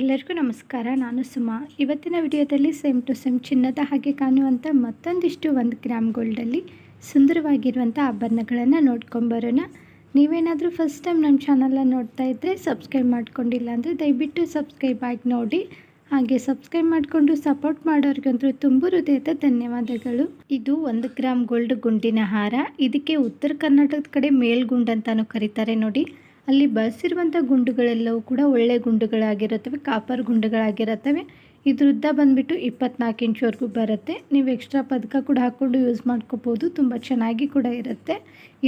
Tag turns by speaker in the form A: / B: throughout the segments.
A: ಎಲ್ಲರಿಗೂ ನಮಸ್ಕಾರ, ನಾನು ಸುಮಾ. ಇವತ್ತಿನ ವಿಡಿಯೋದಲ್ಲಿ ಸೇಮ್ ಟು ಸೇಮ್ ಚಿನ್ನದ ಹಾಗೆ ಕಾಣುವಂಥ ಮತ್ತೊಂದಿಷ್ಟು ಒಂದು ಗ್ರಾಮ್ ಗೋಲ್ಡಲ್ಲಿ ಸುಂದರವಾಗಿರುವಂಥ ಆಭರಣಗಳನ್ನು ನೋಡ್ಕೊಂಬರೋಣ ನೀವೇನಾದರೂ ಫಸ್ಟ್ ಟೈಮ್ ನಮ್ಮ ಚಾನಲ್ನ ನೋಡ್ತಾ ಇದ್ದರೆ ಸಬ್ಸ್ಕ್ರೈಬ್ ಮಾಡ್ಕೊಂಡಿಲ್ಲ ಅಂದರೆ ದಯವಿಟ್ಟು ಸಬ್ಸ್ಕ್ರೈಬ್ ಆಗಿ ನೋಡಿ. ಹಾಗೆ ಸಬ್ಸ್ಕ್ರೈಬ್ ಮಾಡಿಕೊಂಡು ಸಪೋರ್ಟ್ ಮಾಡೋರಿಗಂತೂ ತುಂಬ ಹೃದಯದ ಧನ್ಯವಾದಗಳು. ಇದು ಒಂದು ಗ್ರಾಮ್ ಗೋಲ್ಡ್ ಗುಂಡಿನ ಹಾರ. ಇದಕ್ಕೆ ಉತ್ತರ ಕರ್ನಾಟಕದ ಕಡೆ ಮೇಲ್ಗುಂಡ್ ಅಂತಲೂ ಕರೀತಾರೆ ನೋಡಿ. ಅಲ್ಲಿ ಬಳಸಿರುವಂಥ ಗುಂಡುಗಳೆಲ್ಲವೂ ಕೂಡ ಒಳ್ಳೆ ಗುಂಡುಗಳಾಗಿರುತ್ತವೆ ಕಾಪರ್ ಗುಂಡುಗಳಾಗಿರುತ್ತವೆ. ಇದ್ರ ಉದ್ದ ಬಂದುಬಿಟ್ಟು ಇಪ್ಪತ್ನಾಲ್ಕು ಇಂಚುವರೆಗೂ ಬರುತ್ತೆ. ನೀವು ಎಕ್ಸ್ಟ್ರಾ ಪದಕ ಕೂಡ ಹಾಕ್ಕೊಂಡು ಯೂಸ್ ಮಾಡ್ಕೋಬೋದು. ತುಂಬ ಚೆನ್ನಾಗಿ ಕೂಡ ಇರುತ್ತೆ.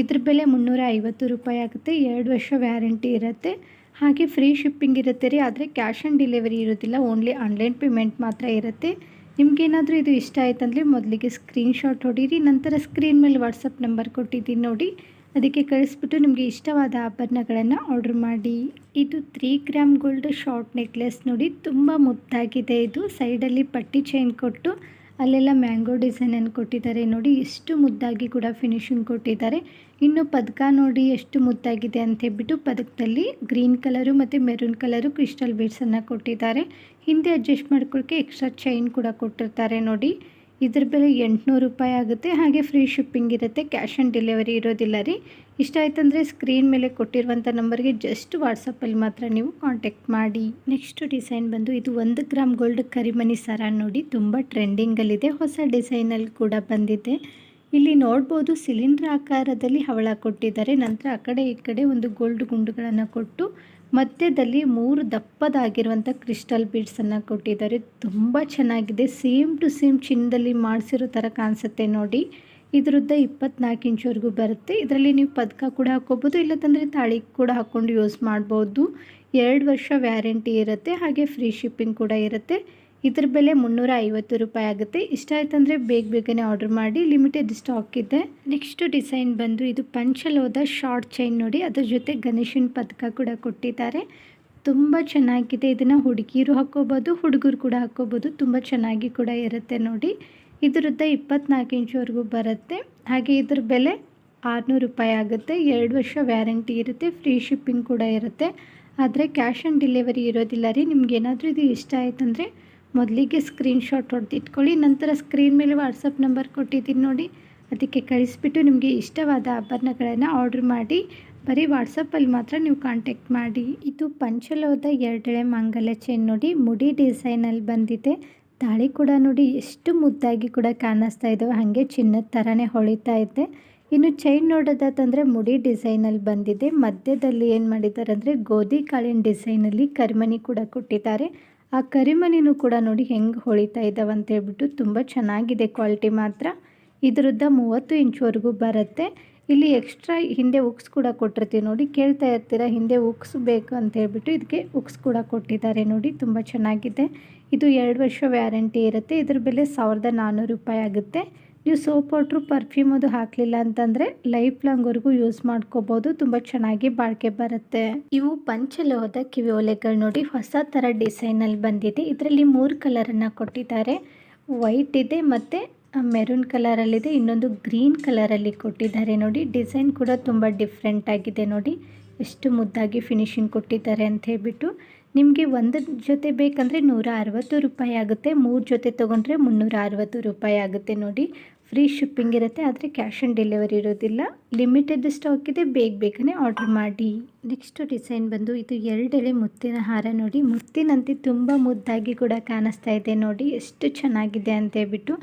A: ಇದ್ರ ಬೆಲೆ ಮುನ್ನೂರ ಐವತ್ತು ರೂಪಾಯಿ ಆಗುತ್ತೆ. ಎರಡು ವರ್ಷ ವ್ಯಾರಂಟಿ ಇರುತ್ತೆ. ಹಾಗೆ ಫ್ರೀ ಶಿಪ್ಪಿಂಗ್ ಇರುತ್ತೆ ರೀ. ಆದರೆ ಕ್ಯಾಶ್ ಆನ್ ಡೆಲಿವರಿ ಇರೋದಿಲ್ಲ ಓನ್ಲಿ ಆನ್ಲೈನ್ ಪೇಮೆಂಟ್ ಮಾತ್ರ ಇರುತ್ತೆ. ನಿಮಗೇನಾದರೂ ಇದು ಇಷ್ಟ ಆಯ್ತಂದರೆ ಮೊದಲಿಗೆ ಸ್ಕ್ರೀನ್ಶಾಟ್ ಹೊಡೀರಿ. ನಂತರ ಸ್ಕ್ರೀನ್ ಮೇಲೆ ವಾಟ್ಸಪ್ ನಂಬರ್ ಕೊಟ್ಟಿದ್ದೀನಿ ನೋಡಿ. ಅದಕ್ಕೆ ಕಳಿಸ್ಬಿಟ್ಟು ನಿಮಗೆ ಇಷ್ಟವಾದ ಆಭರಣಗಳನ್ನು ಆರ್ಡ್ರ್ ಮಾಡಿ. ಇದು three gram gold short necklace ನೋಡಿ ತುಂಬ ಮುದ್ದಾಗಿದೆ ಇದು. ಸೈಡಲ್ಲಿ ಪಟ್ಟಿ ಚೈನ್ ಕೊಟ್ಟು ಅಲ್ಲೆಲ್ಲ ಮ್ಯಾಂಗೋ ಡಿಸೈನನ್ನು ಕೊಟ್ಟಿದ್ದಾರೆ ನೋಡಿ. ಎಷ್ಟು ಮುದ್ದಾಗಿ ಕೂಡ ಫಿನಿಶಿಂಗ್ ಕೊಟ್ಟಿದ್ದಾರೆ. ಇನ್ನು ಪದಕ ನೋಡಿ ಎಷ್ಟು ಮುದ್ದಾಗಿದೆ ಅಂತ ಹೇಳ್ಬಿಟ್ಟು ಪದಕದಲ್ಲಿ ಗ್ರೀನ್ ಕಲರು ಮತ್ತು ಮೆರೂನ್ ಕಲರು ಕ್ರಿಸ್ಟಲ್ ಬೀಡ್ಸನ್ನು ಕೊಟ್ಟಿದ್ದಾರೆ. ಹಿಂದೆ ಅಡ್ಜಸ್ಟ್ ಮಾಡ್ಕೊಳ್ಳೋಕ್ಕೆ ಎಕ್ಸ್ಟ್ರಾ ಚೈನ್ ಕೂಡ ಕೊಟ್ಟಿರ್ತಾರೆ ನೋಡಿ. ಇದ್ರ ಬೆಲೆ ಎಂಟುನೂರು ರೂಪಾಯಿ ಆಗುತ್ತೆ. ಹಾಗೆ ಫ್ರೀ ಶಿಪ್ಪಿಂಗ್ ಇರುತ್ತೆ. ಕ್ಯಾಶ್ ಆನ್ ಡೆಲಿವರಿ ಇರೋದಿಲ್ಲ ರೀ. ಇಷ್ಟ ಆಯ್ತಂದರೆ ಸ್ಕ್ರೀನ್ ಮೇಲೆ ಕೊಟ್ಟಿರುವಂಥ ನಂಬರ್ಗೆ ಜಸ್ಟ್ ವಾಟ್ಸಪ್ಪಲ್ಲಿ ಮಾತ್ರ ನೀವು ಕಾಂಟ್ಯಾಕ್ಟ್ ಮಾಡಿ. ನೆಕ್ಸ್ಟ್ ಡಿಸೈನ್ ಬಂದು ಇದು ಒಂದು ಗ್ರಾಮ್ ಗೋಲ್ಡ್ ಕರಿಮನಿ ಸರ ನೋಡಿ. ತುಂಬ ಟ್ರೆಂಡಿಂಗಲ್ಲಿದೆ. ಹೊಸ ಡಿಸೈನಲ್ಲಿ ಕೂಡ ಬಂದಿದೆ. ಇಲ್ಲಿ ನೋಡ್ಬೋದು ಸಿಲಿಂಡರ್ ಆಕಾರದಲ್ಲಿ ಹವಳ ಕೊಟ್ಟಿದ್ದಾರೆ. ನಂತರ ಆ ಕಡೆ ಈ ಕಡೆ ಒಂದು ಗೋಲ್ಡ್ ಗುಂಡುಗಳನ್ನು ಕೊಟ್ಟು ಮಧ್ಯದಲ್ಲಿ ಮೂರು ದಪ್ಪದಾಗಿರುವಂಥ ಕ್ರಿಸ್ಟಲ್ ಬೀಡ್ಸನ್ನು ಕೊಟ್ಟಿದ್ದಾರೆ. ತುಂಬ ಚೆನ್ನಾಗಿದೆ. ಸೇಮ್ ಟು ಸೇಮ್ ಚಿನ್ನದಲ್ಲಿ ಮಾಡಿಸಿರೋ ಥರ ಕಾಣಿಸುತ್ತೆ ನೋಡಿ. ಇದ್ರದ್ದ ಇಪ್ಪತ್ನಾಲ್ಕು ಇಂಚುವರೆಗೂ ಬರುತ್ತೆ. ಇದರಲ್ಲಿ ನೀವು ಪದಕ ಕೂಡ ಹಾಕ್ಕೋಬೋದು ಇಲ್ಲದಂದರೆ ತಾಳಿ ಕೂಡ ಹಾಕ್ಕೊಂಡು ಯೂಸ್ ಮಾಡ್ಬೋದು. ಎರಡು ವರ್ಷ ವ್ಯಾರಂಟಿ ಇರುತ್ತೆ. ಹಾಗೆ ಫ್ರೀ ಶಿಪ್ಪಿಂಗ್ ಕೂಡ ಇರುತ್ತೆ. ಇದ್ರ ಬೆಲೆ ಮುನ್ನೂರ ಐವತ್ತು ರೂಪಾಯಿ ಆಗುತ್ತೆ. ಇಷ್ಟ ಆಯ್ತಂದರೆ ಬೇಗ ಬೇಗನೆ ಆರ್ಡರ್ ಮಾಡಿ ಲಿಮಿಟೆಡ್ ಸ್ಟಾಕ್ ಇದೆ. ನೆಕ್ಸ್ಟ್ ಡಿಸೈನ್ ಬಂದು ಇದು ಪಂಚಲೋದ ಶಾರ್ಟ್ ಚೈನ್ ನೋಡಿ, ಅದ್ರ ಜೊತೆ ಗಣೇಶನ ಪದಕ ಕೂಡ ಕೊಟ್ಟಿದ್ದಾರೆ. ತುಂಬ ಚೆನ್ನಾಗಿದೆ ಇದನ್ನು. ಹುಡುಗಿರು ಹಾಕ್ಕೋಬೋದು, ಹುಡುಗರು ಕೂಡ ಹಾಕ್ಕೋಬೋದು, ತುಂಬ ಚೆನ್ನಾಗಿ ಕೂಡ ಇರುತ್ತೆ ನೋಡಿ. ಇದರದ್ದು ಇಪ್ಪತ್ನಾಲ್ಕು ಇಂಚುವರೆಗೂ ಬರುತ್ತೆ. ಹಾಗೆ ಇದ್ರ ಬೆಲೆ ಆರುನೂರು ರೂಪಾಯಿ ಆಗುತ್ತೆ. ಎರಡು ವರ್ಷ ವ್ಯಾರಂಟಿ ಇರುತ್ತೆ ಫ್ರೀ ಶಿಪ್ಪಿಂಗ್ ಕೂಡ ಇರುತ್ತೆ. ಆದರೆ ಕ್ಯಾಶ್ ಆನ್ ಡೆಲಿವರಿ ಇರೋದಿಲ್ಲ ರೀ. ನಿಮ್ಗೇನಾದರೂ ಇದು ಇಷ್ಟ ಆಯ್ತಂದರೆ ಮೊದಲಿಗೆ ಸ್ಕ್ರೀನ್ಶಾಟ್ ಹೊಡೆದಿಟ್ಕೊಳ್ಳಿ ನಂತರ ಸ್ಕ್ರೀನ್ ಮೇಲೆ ವಾಟ್ಸಪ್ ನಂಬರ್ ಕೊಟ್ಟಿದ್ದೀನಿ ನೋಡಿ. ಅದಕ್ಕೆ ಕಳಿಸ್ಬಿಟ್ಟು ನಿಮಗೆ ಇಷ್ಟವಾದ ಆಭರಣಗಳನ್ನು ಆರ್ಡ್ರ್ ಮಾಡಿ, ಬರೀ ವಾಟ್ಸಪ್ಪಲ್ಲಿ ಮಾತ್ರ ನೀವು ಕಾಂಟ್ಯಾಕ್ಟ್ ಮಾಡಿ. ಇದು ಪಂಚಲೋದ ಎರಡೆಳೆ ಮಾಂಗಲ್ಯ ಚೈನ್ ನೋಡಿ, ಮುಡಿ ಡಿಸೈನಲ್ಲಿ ಬಂದಿದೆ. ತಾಳಿ ಕೂಡ ನೋಡಿ, ಎಷ್ಟು ಮುದ್ದಾಗಿ ಕೂಡ ಕಾಣಿಸ್ತಾ ಇದ್ದಾವೆ ಹಾಗೆ ಚಿನ್ನದ ಥರನೇ ಹೊಳಿತಾ ಇದೆ. ಇನ್ನು ಚೈನ್ ನೋಡೋದಾತಂದರೆ ಮುಡಿ ಡಿಸೈನಲ್ಲಿ ಬಂದಿದೆ. ಮಧ್ಯದಲ್ಲಿ ಏನು ಮಾಡಿದ್ದಾರೆ ಅಂದರೆ ಗೋಧಿ ಕಾಳಿನ ಡಿಸೈನಲ್ಲಿ ಕರ್ಮಣಿ ಕೂಡ ಕೊಟ್ಟಿದ್ದಾರೆ. ಆ ಕರಿಮಣಿನೂ ಕೂಡ ನೋಡಿ ಹೆಂಗೆ ಹೊಳಿತಾ ಅಂತ ಹೇಳ್ಬಿಟ್ಟು ತುಂಬ ಚೆನ್ನಾಗಿದೆ ಕ್ವಾಲಿಟಿ ಮಾತ್ರ. ಇದರದ್ದ ಮೂವತ್ತು ಇಂಚ್ವರೆಗೂ ಬರುತ್ತೆ. ಇಲ್ಲಿ ಎಕ್ಸ್ಟ್ರಾ ಹಿಂದೆ ಉಕ್ಸ್ ಕೂಡ ಕೊಟ್ಟಿರ್ತೀವಿ ನೋಡಿ, ಕೇಳ್ತಾ ಇರ್ತೀರ ಹಿಂದೆ ಉಕ್ಸ್ ಬೇಕು ಅಂತ ಹೇಳ್ಬಿಟ್ಟು ಇದಕ್ಕೆ ಉಕ್ಸ್ ಕೂಡ ಕೊಟ್ಟಿದ್ದಾರೆ ನೋಡಿ, ತುಂಬ ಚೆನ್ನಾಗಿದೆ. ಇದು ಎರಡು ವರ್ಷ ವ್ಯಾರಂಟಿ ಇರುತ್ತೆ. ಇದ್ರ ಬೆಲೆ ಸಾವಿರದ ನಾನ್ನೂರು ರೂಪಾಯಿ ಆಗುತ್ತೆ. ನೀವು ಸೋಪ್ ಪೌಡ್ರು ಪರ್ಫ್ಯೂಮ್ ಅದು ಹಾಕಲಿಲ್ಲ ಅಂತಂದರೆ ಲೈಫ್ ಲಾಂಗ್ವರೆಗೂ ಯೂಸ್ ಮಾಡ್ಕೋಬೋದು. ತುಂಬ ಚೆನ್ನಾಗಿ ಬಾಳಿಕೆ ಬರುತ್ತೆ. ಇವು ಪಂಚಲೋಹದ ಕಿವಿ ಒಲೆಗಳು ನೋಡಿ ಹೊಸ ಥರ ಡಿಸೈನಲ್ಲಿ ಬಂದಿದೆ. ಇದರಲ್ಲಿ ಮೂರು ಕಲರನ್ನು ಕೊಟ್ಟಿದ್ದಾರೆ. ವೈಟ್ ಇದೆ ಮತ್ತು ಮೆರೂನ್ ಕಲರಲ್ಲಿದೆ ಇನ್ನೊಂದು ಗ್ರೀನ್ ಕಲರಲ್ಲಿ ಕೊಟ್ಟಿದ್ದಾರೆ ನೋಡಿ. ಡಿಸೈನ್ ಕೂಡ ತುಂಬ ಡಿಫ್ರೆಂಟ್ ಆಗಿದೆ ನೋಡಿ. ಎಷ್ಟು ಮುದ್ದಾಗಿ ಫಿನಿಶಿಂಗ್ ಕೊಟ್ಟಿದ್ದಾರೆ ಅಂತ ಹೇಳ್ಬಿಟ್ಟು. ನಿಮಗೆ ಒಂದು ಜೊತೆ ಬೇಕಂದರೆ ನೂರ ಅರವತ್ತು ರೂಪಾಯಿ ಆಗುತ್ತೆ. ಮೂರು ಜೊತೆ ತೊಗೊಂಡ್ರೆ ಮುನ್ನೂರ ಅರವತ್ತು ರೂಪಾಯಿ ಆಗುತ್ತೆ ನೋಡಿ. ಫ್ರೀ ಶಿಪ್ಪಿಂಗ್ ಇರುತ್ತೆ, ಆದರೆ ಕ್ಯಾಶ್ ಆನ್ ಡೆಲಿವರಿ ಇರೋದಿಲ್ಲ. ಲಿಮಿಟೆಡ್ ಸ್ಟಾಕ್ ಇದೆ, ಬೇಗ ಬೇಗನೆ ಆರ್ಡ್ರ್ ಮಾಡಿ. ನೆಕ್ಸ್ಟು ಡಿಸೈನ್ ಬಂದು, ಇದು ಎರಡೆಳೆ ಮುತ್ತಿನ ಹಾರ ನೋಡಿ. ಮುತ್ತಿನಂತೆ ತುಂಬ ಮುದ್ದಾಗಿ ಕೂಡ ಕಾಣಿಸ್ತಾ ಇದೆ ನೋಡಿ. ಎಷ್ಟು ಚೆನ್ನಾಗಿದೆ ಅಂತ ಹೇಳ್ಬಿಟ್ಟು,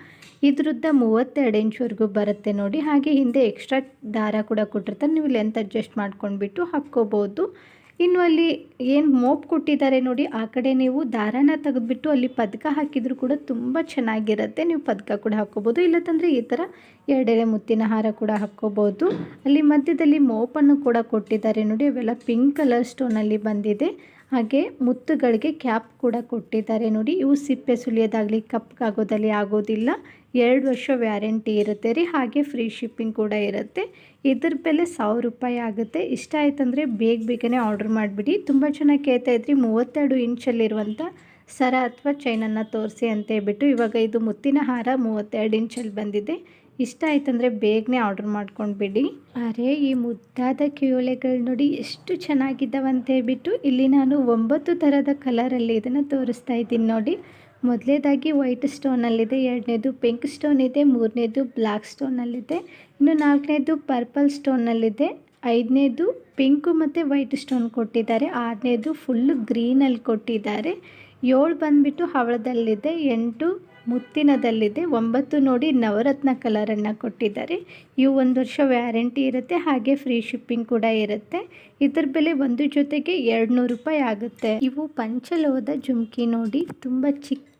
A: ಇದ್ರದ್ದ ಮೂವತ್ತೆರಡು ಇಂಚ್ವರೆಗೂ ಬರುತ್ತೆ ನೋಡಿ. ಹಾಗೆ ಹಿಂದೆ ಎಕ್ಸ್ಟ್ರಾ ದಾರ ಕೂಡ ಕೊಟ್ಟಿರ್ತಾರೆ. ನೀವು ಲೆಂತ್ ಅಡ್ಜಸ್ಟ್ ಮಾಡ್ಕೊಂಡ್ಬಿಟ್ಟು ಹಾಕ್ಕೋಬೋದು. ಇನ್ನು ಅಲ್ಲಿ ಏನು ಮೋಪ್ ಕೊಟ್ಟಿದ್ದಾರೆ ನೋಡಿ, ಆ ಕಡೆ ನೀವು ದಾರಾನ ತೆಗೆದುಬಿಟ್ಟು ಅಲ್ಲಿ ಪದಕ ಹಾಕಿದರೂ ಕೂಡ ತುಂಬ ಚೆನ್ನಾಗಿರುತ್ತೆ. ನೀವು ಪದಕ ಕೂಡ ಹಾಕ್ಕೋಬೋದು. ಇಲ್ಲದಂದರೆ ಈ ಥರ ಎರಡೆಳೆ ಮುತ್ತಿನ ಹಾರ ಕೂಡ ಹಾಕ್ಕೋಬೋದು. ಅಲ್ಲಿ ಮಧ್ಯದಲ್ಲಿ ಮೋಪನ್ನು ಕೂಡ ಕೊಟ್ಟಿದ್ದಾರೆ ನೋಡಿ, ಅವೆಲ್ಲ ಪಿಂಕ್ ಕಲರ್ ಸ್ಟೋನಲ್ಲಿ ಬಂದಿದೆ. ಹಾಗೆ ಮುತ್ತುಗಳಿಗೆ ಕ್ಯಾಪ್ ಕೂಡ ಕೊಟ್ಟಿದ್ದಾರೆ ನೋಡಿ. ಇವು ಸಿಪ್ಪೆ ಸುಲಿಯೋದಾಗಲಿ, ಕಪ್ಗಾಗೋದಲ್ಲಿ ಆಗೋದಿಲ್ಲ. ಎರಡು ವರ್ಷ ವ್ಯಾರಂಟಿ ಇರುತ್ತೆ ರೀ, ಹಾಗೆ ಫ್ರೀ ಶಿಪ್ಪಿಂಗ್ ಕೂಡ ಇರುತ್ತೆ. ಇದ್ರ ಬೆಲೆ ಸಾವಿರ ರೂಪಾಯಿ ಆಗುತ್ತೆ. ಇಷ್ಟ ಆಯ್ತಂದರೆ ಬೇಗ ಬೇಗನೆ ಆರ್ಡ್ರ್ ಮಾಡಿಬಿಡಿ. ತುಂಬ ಚೆನ್ನಾಗಿ ಕೇಳ್ತಾ ಇದ್ರಿ, ಮೂವತ್ತೆರಡು ಇಂಚಲ್ಲಿರುವಂಥ ಸರ ಅಥವಾ ಚೈನನ್ನು ತೋರಿಸಿ ಅಂತ ಹೇಳ್ಬಿಟ್ಟು ಇವಾಗ ಇದು ಮುತ್ತಿನ ಹಾರ ಮೂವತ್ತೆರಡು ಇಂಚಲ್ಲಿ ಬಂದಿದೆ. ಇಷ್ಟ ಆಯ್ತಂದರೆ ಬೇಗನೆ ಆರ್ಡ್ರ್ ಮಾಡ್ಕೊಂಡ್ಬಿಡಿ ಅರೆ, ಈ ಮುದ್ದಾದ ಕಿಯೋಲೆಗಳು ನೋಡಿ ಎಷ್ಟು ಚೆನ್ನಾಗಿದ್ದಾವಂತ ಹೇಳ್ಬಿಟ್ಟು ಇಲ್ಲಿ ನಾನು ಒಂಬತ್ತು ಥರದ ಕಲರಲ್ಲಿ ಇದನ್ನು ತೋರಿಸ್ತಾ ಇದ್ದೀನಿ ನೋಡಿ. ಮೊದಲೇದಾಗಿ ವೈಟ್ ಸ್ಟೋನಲ್ಲಿದೆ, ಎರಡನೇದು ಪಿಂಕ್ ಸ್ಟೋನ್ ಇದೆ ಮೂರನೇದು ಬ್ಲ್ಯಾಕ್ ಸ್ಟೋನಲ್ಲಿದೆ, ಇನ್ನು ನಾಲ್ಕನೇದು ಪರ್ಪಲ್ ಸ್ಟೋನಲ್ಲಿದೆ, ಐದನೇದು ಪಿಂಕು ಮತ್ತು ವೈಟ್ ಸ್ಟೋನ್ ಕೊಟ್ಟಿದ್ದಾರೆ, ಆರನೇದು ಫುಲ್ಲು ಗ್ರೀನಲ್ಲಿ ಕೊಟ್ಟಿದ್ದಾರೆ. ಏಳು ಬಂದುಬಿಟ್ಟು ಹವಳದಲ್ಲಿದೆ, ಎಂಟು ಮುತ್ತಿನದಲ್ಲಿದೆ, ಒಂಬತ್ತು ನೋಡಿ ನವರತ್ನ ಕಲರನ್ನು ಕೊಟ್ಟಿದ್ದಾರೆ. ಇವು ಒಂದು ವರ್ಷ ವ್ಯಾರಂಟಿ ಇರುತ್ತೆ, ಹಾಗೆ ಫ್ರೀ ಶಿಪ್ಪಿಂಗ್ ಕೂಡ ಇರುತ್ತೆ. ಇದ್ರ ಬೆಲೆ ಒಂದು ಜೊತೆಗೆ ಎರಡು ರೂಪಾಯಿ ಆಗುತ್ತೆ. ಇವು ಪಂಚಲೋಹದ ಜುಮ್ಕಿ ನೋಡಿ, ತುಂಬ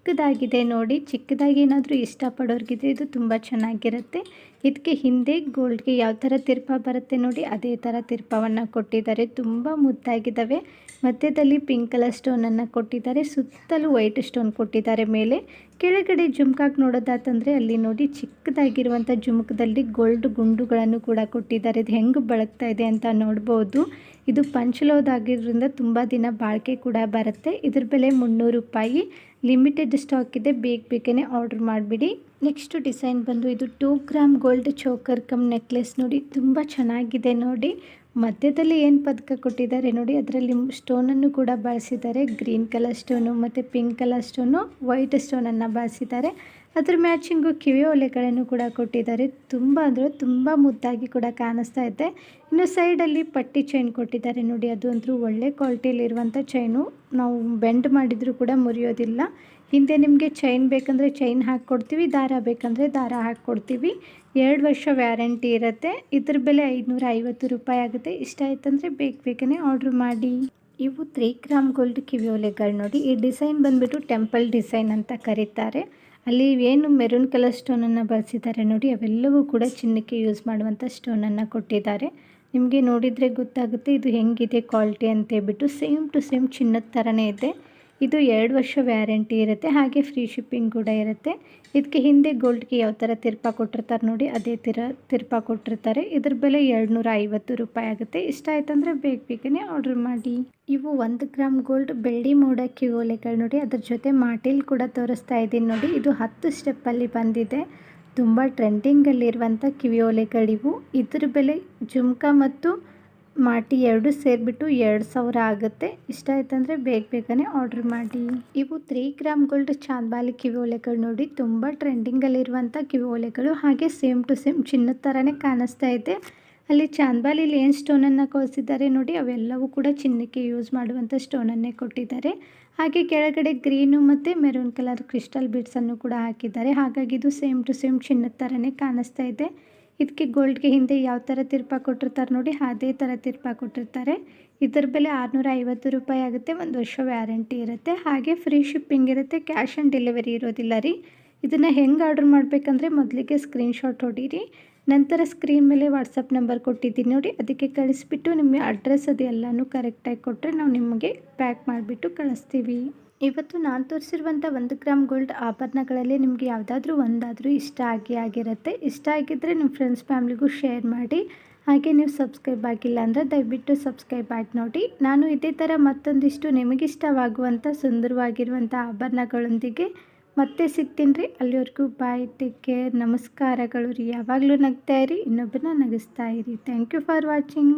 A: ಚಿಕ್ಕದಾಗಿದೆ ನೋಡಿ. ಚಿಕ್ಕದಾಗಿ ಏನಾದರೂ ಇಷ್ಟಪಡೋರ್ಗಿದ್ರೆ ಇದು ತುಂಬ ಚೆನ್ನಾಗಿರುತ್ತೆ. ಇದಕ್ಕೆ ಹಿಂದೆ ಗೋಲ್ಡ್ಗೆ ಯಾವ ಥರ ತಿರ್ಪ ಬರುತ್ತೆ ನೋಡಿ. ಅದೇ ಥರ ತಿರ್ಪವನ್ನು ಕೊಟ್ಟಿದ್ದಾರೆ. ತುಂಬ ಮುದ್ದಾಗಿದ್ದಾವೆ. ಮಧ್ಯದಲ್ಲಿ ಪಿಂಕ್ ಕಲರ್ ಸ್ಟೋನನ್ನು ಕೊಟ್ಟಿದ್ದಾರೆ. ಸುತ್ತಲೂ ವೈಟ್ ಸ್ಟೋನ್ ಕೊಟ್ಟಿದ್ದಾರೆ ಮೇಲೆ. ಕೆಳಗಡೆ ಜುಮ್ಕಾಗಿ ನೋಡೋದಾತಂದರೆ ಅಲ್ಲಿ ನೋಡಿ ಚಿಕ್ಕದಾಗಿರುವಂಥ ಜುಮ್ಕದಲ್ಲಿ ಗೋಲ್ಡ್ ಗುಂಡುಗಳನ್ನು ಕೂಡ ಕೊಟ್ಟಿದ್ದಾರೆ. ಇದು ಹೆಂಗೆ ಬಳಕ್ತಾ ಇದೆ ಅಂತ ನೋಡ್ಬೋದು. ಇದು ಪಂಚಲೋದಾಗಿರೋದ್ರಿಂದ ತುಂಬ ದಿನ ಬಾಳಿಕೆ ಕೂಡ ಬರುತ್ತೆ. ಇದ್ರ ಬೆಲೆ ಮುನ್ನೂರು ರೂಪಾಯಿ. ಲಿಮಿಟೆಡ್ ಸ್ಟಾಕ್ ಇದೆ. ಬೇಗ ಬೇಗನೆ ಆರ್ಡ್ರ್ ಮಾಡಿಬಿಡಿ. ನೆಕ್ಸ್ಟು ಡಿಸೈನ್ ಬಂದು ಇದು two gram gold choker cum necklace ನೋಡಿ ತುಂಬ ಚೆನ್ನಾಗಿದೆ ನೋಡಿ. ಮಧ್ಯದಲ್ಲಿ ಏನು ಪದಕ ಕೊಟ್ಟಿದ್ದಾರೆ ನೋಡಿ, ಅದರಲ್ಲಿ ಸ್ಟೋನನ್ನು ಕೂಡ ಬಳಸಿದ್ದಾರೆ. ಗ್ರೀನ್ ಕಲರ್ ಸ್ಟೋನು ಮತ್ತು ಪಿಂಕ್ ಕಲರ್ ಸ್ಟೋನು ವೈಟ್ ಸ್ಟೋನನ್ನು ಬಳಸಿದ್ದಾರೆ. ಅದ್ರ ಮ್ಯಾಚಿಂಗು ಕಿವಿ ಒಲೆಗಳನ್ನು ಕೂಡ ಕೊಟ್ಟಿದ್ದಾರೆ. ತುಂಬ ಅಂದರೆ ತುಂಬ ಮುದ್ದಾಗಿ ಕೂಡ ಕಾಣಿಸ್ತಾ ಇದೆ. ಇನ್ನು ಸೈಡಲ್ಲಿ ಪಟ್ಟಿ ಚೈನ್ ಕೊಟ್ಟಿದ್ದಾರೆ ನೋಡಿ. ಅದು ಅಂತೂ ಒಳ್ಳೆ ಕ್ವಾಲಿಟಿಯಲ್ಲಿರುವಂಥ ಚೈನು. ನಾವು ಬೆಂಡ್ ಮಾಡಿದರೂ ಕೂಡ ಮುರಿಯೋದಿಲ್ಲ. ಹಿಂದೆ ನಿಮಗೆ ಚೈನ್ ಬೇಕಂದರೆ ಚೈನ್ ಹಾಕ್ಕೊಡ್ತೀವಿ ದಾರ ಬೇಕಂದರೆ ದಾರ ಹಾಕ್ಕೊಡ್ತೀವಿ ಎರಡು ವರ್ಷ ವ್ಯಾರಂಟಿ ಇರುತ್ತೆ. ಇದ್ರ ಬೆಲೆ ಐದುನೂರ ಐವತ್ತು ರೂಪಾಯಿ ಆಗುತ್ತೆ. ಇಷ್ಟ ಆಯ್ತಂದರೆ ಬೇಗ ಬೇಗನೆ ಆರ್ಡ್ರ್ ಮಾಡಿ. ಇವು ತ್ರೀ ಗ್ರಾಮ್ ಗೋಲ್ಡ್ ಕಿವಿ ಒಲೆಗಳು ನೋಡಿ. ಈ ಡಿಸೈನ್ ಬಂದುಬಿಟ್ಟು ಟೆಂಪಲ್ ಡಿಸೈನ್ ಅಂತ ಕರೀತಾರೆ. ಅಲ್ಲಿ ಏನು ಮೆರೂನ್ ಕಲರ್ ಸ್ಟೋನನ್ನು ಬಳಸಿದ್ದಾರೆ ನೋಡಿ, ಅವೆಲ್ಲವೂ ಕೂಡ ಚಿನ್ನಕ್ಕೆ ಯೂಸ್ ಮಾಡುವಂಥ ಸ್ಟೋನನ್ನು ಕೊಟ್ಟಿದ್ದಾರೆ. ನಿಮಗೆ ನೋಡಿದರೆ ಗೊತ್ತಾಗುತ್ತೆ ಇದು ಹೆಂಗಿದೆ ಕ್ವಾಲಿಟಿ ಅಂತ ಹೇಳ್ಬಿಟ್ಟು ಸೇಮ್ ಟು ಸೇಮ್ ಚಿನ್ನದ ಥರನೇ ಇದೆ. ಇದು ಎರಡು ವರ್ಷ ವ್ಯಾರಂಟಿ ಇರುತ್ತೆ, ಹಾಗೆ ಫ್ರೀ ಶಿಪ್ಪಿಂಗ್ ಕೂಡ ಇರುತ್ತೆ. ಇದಕ್ಕೆ ಹಿಂದೆ ಗೋಲ್ಡ್ಗೆ ಯಾವ ಥರ ತಿರ್ಪ ಕೊಟ್ಟಿರ್ತಾರೆ ನೋಡಿ, ಅದೇ ಥರ ತಿರ್ಪ ಕೊಟ್ಟಿರ್ತಾರೆ. ಇದ್ರ ಬೆಲೆ ಎರಡು ಐವತ್ತು ರೂಪಾಯಿ ಆಗುತ್ತೆ. ಇಷ್ಟ ಆಯ್ತಂದರೆ ಬೇಗ ಬೇಗನೆ ಆರ್ಡ್ರ್ ಮಾಡಿ. ಇವು ಒಂದು ಗ್ರಾಮ್ ಗೋಲ್ಡ್ ಬೆಳ್ಳಿ ಮೋಡ ಓಲೆಗಳು ನೋಡಿ, ಅದ್ರ ಜೊತೆ ಮಾಟಿಲ್ ಕೂಡ ತೋರಿಸ್ತಾ ಇದ್ದೀನಿ ನೋಡಿ. ಇದು ಹತ್ತು ಸ್ಟೆಪ್ಪಲ್ಲಿ ಬಂದಿದೆ. ತುಂಬ ಟ್ರೆಂಡಿಂಗಲ್ಲಿರುವಂಥ ಕಿವಿ ಓಲೆಗಳಿವು ಇದ್ರ ಬೆಲೆ ಜುಮ್ಕಾ ಮತ್ತು ಮಾಟಿ ಎರಡು ಸೇರಿಬಿಟ್ಟು ಎರಡು ಸಾವಿರ ಆಗುತ್ತೆ. ಇಷ್ಟ ಆಯ್ತಂದರೆ ಬೇಗ ಬೇಗನೆ ಆರ್ಡ್ರ್ ಮಾಡಿ. ಇವು ತ್ರೀ ಗ್ರಾಮ್ ಗೋಲ್ಡ್ ಚಾಂದ್ಬಾಲಿ ಕಿವಿ ಓಲೆಗಳು ನೋಡಿ ತುಂಬ ಟ್ರೆಂಡಿಂಗಲ್ಲಿರುವಂಥ ಕಿವಿ ಓಲೆಗಳು. ಹಾಗೆ ಸೇಮ್ ಟು ಸೇಮ್ ಚಿನ್ನದ ಥರನೇ ಕಾಣಿಸ್ತಾ ಇದೆ. ಅಲ್ಲಿ ಚಾಂದ್ಬಾಲಿಲಿ ಏನು ಸ್ಟೋನನ್ನು ಕಳಿಸಿದ್ದಾರೆ ನೋಡಿ, ಅವೆಲ್ಲವೂ ಕೂಡ ಚಿನ್ನಕ್ಕೆ ಯೂಸ್ ಮಾಡುವಂಥ ಸ್ಟೋನನ್ನೇ ಕೊಟ್ಟಿದ್ದಾರೆ. ಹಾಗೆ ಕೆಳಗಡೆ ಗ್ರೀನು ಮತ್ತು ಮೆರೂನ್ ಕಲರ್ ಕ್ರಿಸ್ಟಲ್ ಬೀಡ್ಸನ್ನು ಕೂಡ ಹಾಕಿದ್ದಾರೆ. ಹಾಗಾಗಿ ಇದು ಸೇಮ್ ಟು ಸೇಮ್ ಚಿನ್ನದ ಥರನೇ ಕಾಣಿಸ್ತಾ ಇದೆ. ಇದಕ್ಕೆ ಗೋಲ್ಡ್ಗೆ ಹಿಂದೆ ಯಾವ ಥರ ತಿರ್ಪ ಕೊಟ್ಟಿರ್ತಾರೆ ನೋಡಿ, ಅದೇ ಥರ ತಿರ್ಪ ಕೊಟ್ಟಿರ್ತಾರೆ. ಇದರ ಬೆಲೆ ಆರುನೂರ ಐವತ್ತು ರೂಪಾಯಿ ಆಗುತ್ತೆ, ಒಂದು ವರ್ಷ ವ್ಯಾರಂಟಿ ಇರುತ್ತೆ. ಹಾಗೆ ಫ್ರೀ ಶಿಪ್ಪಿಂಗ್ ಇರುತ್ತೆ, ಕ್ಯಾಶ್ ಆನ್ ಡೆಲಿವರಿ ಇರೋದಿಲ್ಲ ರೀ. ಇದನ್ನು ಹೆಂಗೆ ಆರ್ಡ್ರ್ ಮಾಡಬೇಕಂದ್ರೆ ಮೊದಲಿಗೆ ಸ್ಕ್ರೀನ್ಶಾಟ್ ಹೊಡೀರಿ. ನಂತರ ಸ್ಕ್ರೀನ್ ಮೇಲೆ ವಾಟ್ಸಪ್ ನಂಬರ್ ಕೊಟ್ಟಿದ್ದೀನಿ ನೋಡಿ, ಅದಕ್ಕೆ ಕಳಿಸ್ಬಿಟ್ಟು ನಿಮಗೆ ಅಡ್ರೆಸ್ ಅದು ಎಲ್ಲನೂ ಕರೆಕ್ಟಾಗಿ ಕೊಟ್ಟರೆ ನಾವು ನಿಮಗೆ ಪ್ಯಾಕ್ ಮಾಡಿಬಿಟ್ಟು ಕಳಿಸ್ತೀವಿ. ಇವತ್ತು ನಾನು ತೋರಿಸಿರುವಂಥ ಒಂದು ಗ್ರಾಮ್ ಗೋಲ್ಡ್ ಆಭರಣಗಳಲ್ಲಿ ನಿಮಗೆ ಯಾವುದಾದ್ರೂ ಒಂದಾದರೂ ಇಷ್ಟ ಆಗಿ ಆಗಿರುತ್ತೆ. ಇಷ್ಟ ಆಗಿದ್ದರೆ ನಿಮ್ಮ ಫ್ರೆಂಡ್ಸ್ ಫ್ಯಾಮ್ಲಿಗೂ ಶೇರ್ ಮಾಡಿ. ಹಾಗೆ ನೀವು ಸಬ್ಸ್ಕ್ರೈಬ್ ಆಗಿಲ್ಲ ಅಂದರೆ ದಯವಿಟ್ಟು ಸಬ್ಸ್ಕ್ರೈಬ್ ಆಗಿ ನೋಡಿ. ನಾನು ಇದೇ ಥರ ಮತ್ತೊಂದಿಷ್ಟು ನಿಮಗಿಷ್ಟವಾಗುವಂಥ ಸುಂದರವಾಗಿರುವಂಥ ಆಭರಣಗಳೊಂದಿಗೆ ಮತ್ತೆ ಸಿಗ್ತೀನಿ ರೀ. ಅಲ್ಲಿವರೆಗೂ ಬಾಯ್ ಟೇಕ್ ಕೇರ್ ನಮಸ್ಕಾರಗಳು ರೀ. ಯಾವಾಗಲೂ ನಗ್ತಾ ಇರಿ. ಇನ್ನೊಬ್ಬರನ್ನ ನಗಿಸ್ತಾ ಇರಿ. Thank you for watching